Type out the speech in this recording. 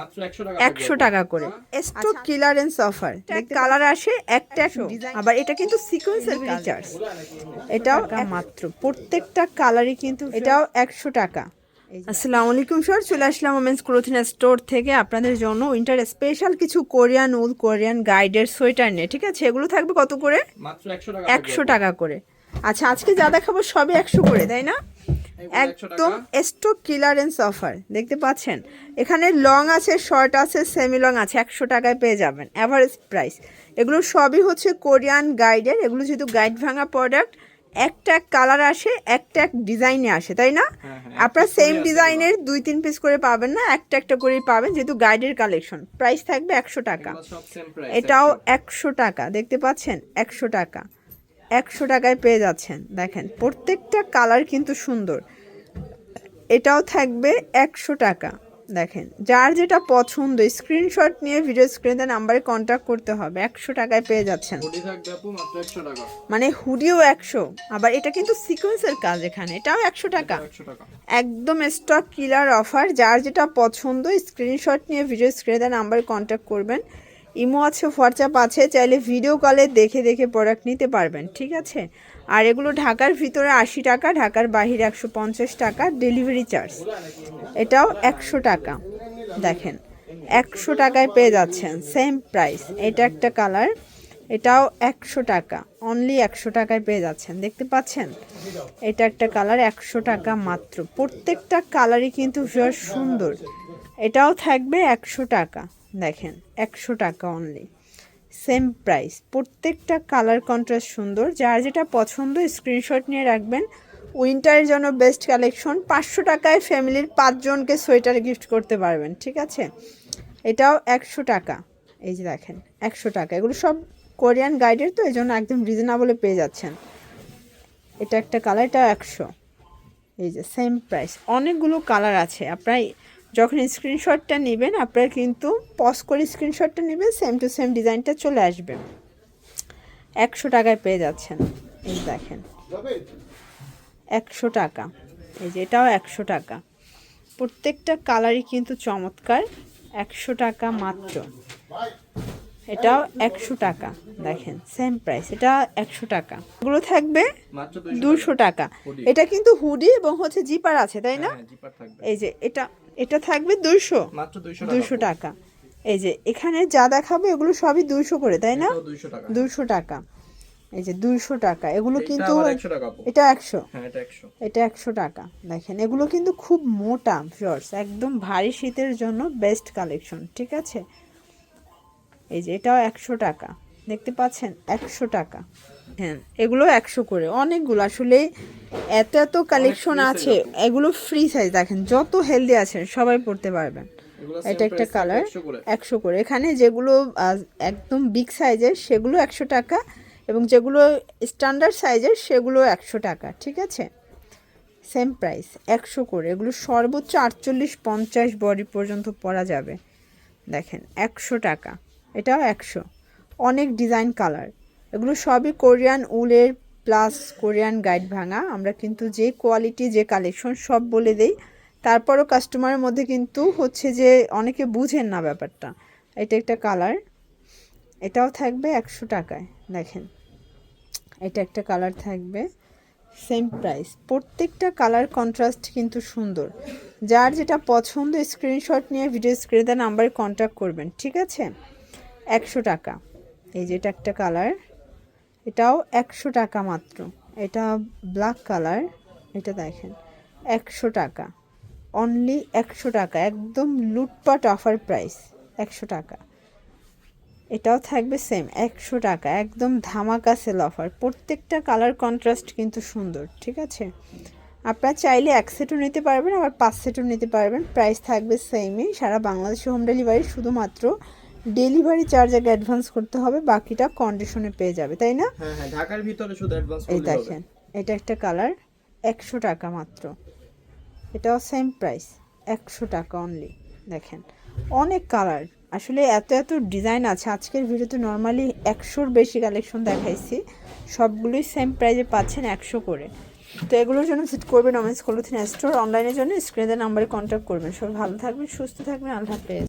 মাত্র 100 টাকা একশো টাকা করে। স্টক ক্লিয়ারেন্স অফার কালার আসে একটা আবার এটা কিন্তু সিকোয়েন্সের ফিচার্স এটাও মাত্র। প্রত্যেকটা কালারই কিন্তু এটাও একশো টাকা। আসসালামু আলাইকুম স্যার চলে আসলাম ওমেন্স ক্লোথিং স্টোর থেকে। আপনাদের জন্য উইন্টার স্পেশাল কিছু কোরিয়ান উল কোরিয়ান গাইডের সোয়েটার নিয়ে। ঠিক আছে? এগুলো থাকবে কত করে? মাত্র 100 টাকা একশো টাকা করে। আচ্ছা আজকে যা দেখাবো সবই একশো করে তাই না? একদম স্টক ক্লিয়ারেন্স অফার দেখতে পাচ্ছেন? এখানে লং আছে শর্ট আছে সেমি লং আছে একশো টাকায় পেয়ে যাবেন অ্যাভারেজ প্রাইস এগুলো সবই হচ্ছে কোরিয়ান গাইডের এগুলো যেহেতু গাইড ভাঙা প্রোডাক্ট একটা এক কালার আসে একটা এক ডিজাইনে আসে তাই না? আপনার সেম ডিজাইনের দুই তিন পিস করে পাবেন না একটা একটা করেই পাবেন যেহেতু গাইডের কালেকশন প্রাইস থাকবে একশো টাকা। এটাও একশো টাকা দেখতে পাচ্ছেন? একশো টাকা। একশো টাকায় পেয়ে যাচ্ছেন দেখেন প্রত্যেকটা কালার কিন্তু সুন্দর। এটাও থাকবে একশো টাকা। দেখেন যার যেটা পছন্দ স্ক্রিনশট নিয়ে ভিডিও স্ক্রিনে নাম্বারে কন্ট্যাক্ট করতে হবে। একশো টাকায় পেয়ে যাচ্ছেন। বডি থাকবে আপু মাত্র 100 টাকা। মানে হুডিও একশো আবার এটা কিন্তু সিকোয়েন্সের কাজ এখানে এটাও একশো টাকা। 100 টাকা। একদম স্টক কিলার অফার যার যেটা পছন্দ স্ক্রিনশট নিয়ে ভিডিও স্ক্রিনে নাম্বারে কন্ট্যাক্ট করবেন। ইমো আছে হোয়াটসঅ্যাপ আছে চাইলে ভিডিও কলে দেখে দেখে প্রোডাক্ট নিতে পারবেন ঠিক আছে? আর এগুলো ঢাকার ভিতরে আশি টাকা, ঢাকার বাহিরে একশো পঞ্চাশ টাকা ডেলিভারি চার্জ এটাও একশো টাকা। দেখেন, একশো টাকায় পেয়ে যাচ্ছেন সেম প্রাইস এটা একটা কালার এটাও একশো টাকা। অনলি একশো টাকায় পেয়ে যাচ্ছেন। দেখতে পাচ্ছেন? এটা একটা কালার একশো টাকা মাত্র। প্রত্যেকটা কালারই কিন্তু ভীষণ সুন্দর। এটাও থাকবে একশো টাকা। দেখেন, একশো টাকা অনলি সেম প্রাইস। প্রত্যেকটা কালার কন্ট্রাস্ট সুন্দর। যার যেটা পছন্দ, স্ক্রিনশট নিয়ে রাখবেন। উইন্টারের জন্য বেস্ট কালেকশন। পাঁচশো টাকায় ফ্যামিলির পাঁচজনকে সোয়েটার গিফট করতে পারবেন, ঠিক আছে? এটাও একশো টাকা। এই যে দেখেন, একশো টাকা। এগুলো সব কোরিয়ান গাইডের তো এই জন্য একদম রিজনেবলে পেয়ে যাচ্ছেন। এটা একটা কালার এটাও একশো। এই যে সেম প্রাইস। অনেকগুলো কালার আছে। আপনার যখন স্ক্রিনশটটা নেবেন আপনার কিন্তু পজ করে স্ক্রিনশটটা নেবেন সেম টু সেম ডিজাইনটা চলে আসবে। একশো টাকায় পেয়ে যাচ্ছেন। এই দেখেন। একশো টাকা। এই যে এটাও একশো টাকা। প্রত্যেকটা কালারই কিন্তু চমৎকার। একশো টাকা মাত্র। এটাও একশো টাকা। দেখেন সেম প্রাইস এটা একশো টাকা। এগুলো থাকবে দুশো টাকা। এটা কিন্তু হুডি এবং হচ্ছে জিপার আছে তাই না? হ্যাঁ থাকবে। এই যে এটা এটা থাকবে দুশো মাত্র 200 টাকা দুশো টাকা। এই যে এখানে যা দেখাবে এগুলো সবই দুশো করে তাই না? 200 টাকা। দুশো টাকা। এই যে দুশো টাকা। এগুলো কিন্তু আবার 100 টাকা আপু এটা একশো। হ্যাঁ এটা 100 এটা একশো টাকা। দেখেন এগুলো কিন্তু খুব মোটা শর্টস একদম ভারী শীতের জন্য বেস্ট কালেকশন ঠিক আছে? এই যে এটাও একশো টাকা। দেখতে পাচ্ছেন? একশো টাকা। হ্যাঁ এগুলো একশো করে। অনেকগুলো আসলে এত এত কালেকশন আছে এগুলো। ফ্রি সাইজ দেখেন যত হেলদি আছেন সবাই পড়তে পারবেন। এটা একটা কালার একশো করে। এখানে যেগুলো একদম বিগ সাইজের সেগুলো একশো টাকা এবং যেগুলো স্ট্যান্ডার্ড সাইজের সেগুলো একশো টাকা ঠিক আছে? সেম প্রাইস একশো করে। এগুলো সর্বোচ্চ আটচল্লিশ পঞ্চাশ বডি পর্যন্ত পরা যাবে। দেখেন একশো টাকা। এটাও একশো। অনেক ডিজাইন কালার এগুলো সবই কোরিয়ান উলের প্লাস কোরিয়ান গাইড ভাঙা। আমরা কিন্তু যে কোয়ালিটি, যে কালেকশন সব বলে দেই। তারপরও কাস্টমারের মধ্যে কিন্তু হচ্ছে যে অনেকে বুঝেন না ব্যাপারটা। এটা একটা কালার। এটাও থাকবে একশো টাকায়, দেখেন। এটা একটা কালার থাকবে, সেম প্রাইস। প্রত্যেকটা কালার কন্ট্রাস্ট কিন্তু সুন্দর। যার যেটা পছন্দ, স্ক্রিনশট নিয়ে ভিডিও স্ক্রিনে নাম্বারে কন্ট্যাক্ট করবেন, ঠিক আছে? একশো টাকা। এই যে এটা একটা কালার। এটাও একশো টাকা মাত্র। এটা ব্ল্যাক কালার এটা দেখেন, একশো টাকা। অনলি একশো টাকা, একদম লুটপাট অফার প্রাইস একশো টাকা। এটাও থাকবে সেম একশো টাকা, একদম ধামাকা সেল অফার প্রত্যেকটা কালার কন্ট্রাস্ট কিন্তু সুন্দর, ঠিক আছে? আপনারা চাইলে এক সেটও নিতে পারবেন, আবার পাঁচ সেটও নিতে পারবেন। প্রাইস থাকবে সেমই সারা বাংলাদেশে হোম ডেলিভারি শুধুমাত্র ডেলিভারি চার্জ আগে অ্যাডভান্স করতে হবে বাকিটা কন্ডিশনে পেয়ে যাবে তাই না? হ্যাঁ হ্যাঁ ঢাকার ভিতরে শুধু অ্যাডভান্স এই দেখেন এটা একটা কালার একশো টাকা মাত্র। এটাও সেম প্রাইস একশো টাকা অনলি দেখেন। অনেক কালার আসলে এত এত ডিজাইন আছে আজকের ভিডিওতে নর্মালি একশোর বেশি কালেকশন দেখাইছি সবগুলোই সেম প্রাইসে পাচ্ছেন একশো করে। তো এগুলোর জন্য ভিজিট করবেন অমেন্স কলথিন স্টোর অনলাইনের জন্য স্ক্রিনের নাম্বারে কন্ট্যাক্ট করবেন। সবাই ভালো থাকবেন সুস্থ থাকবেন আল্লাহ হাফেজ।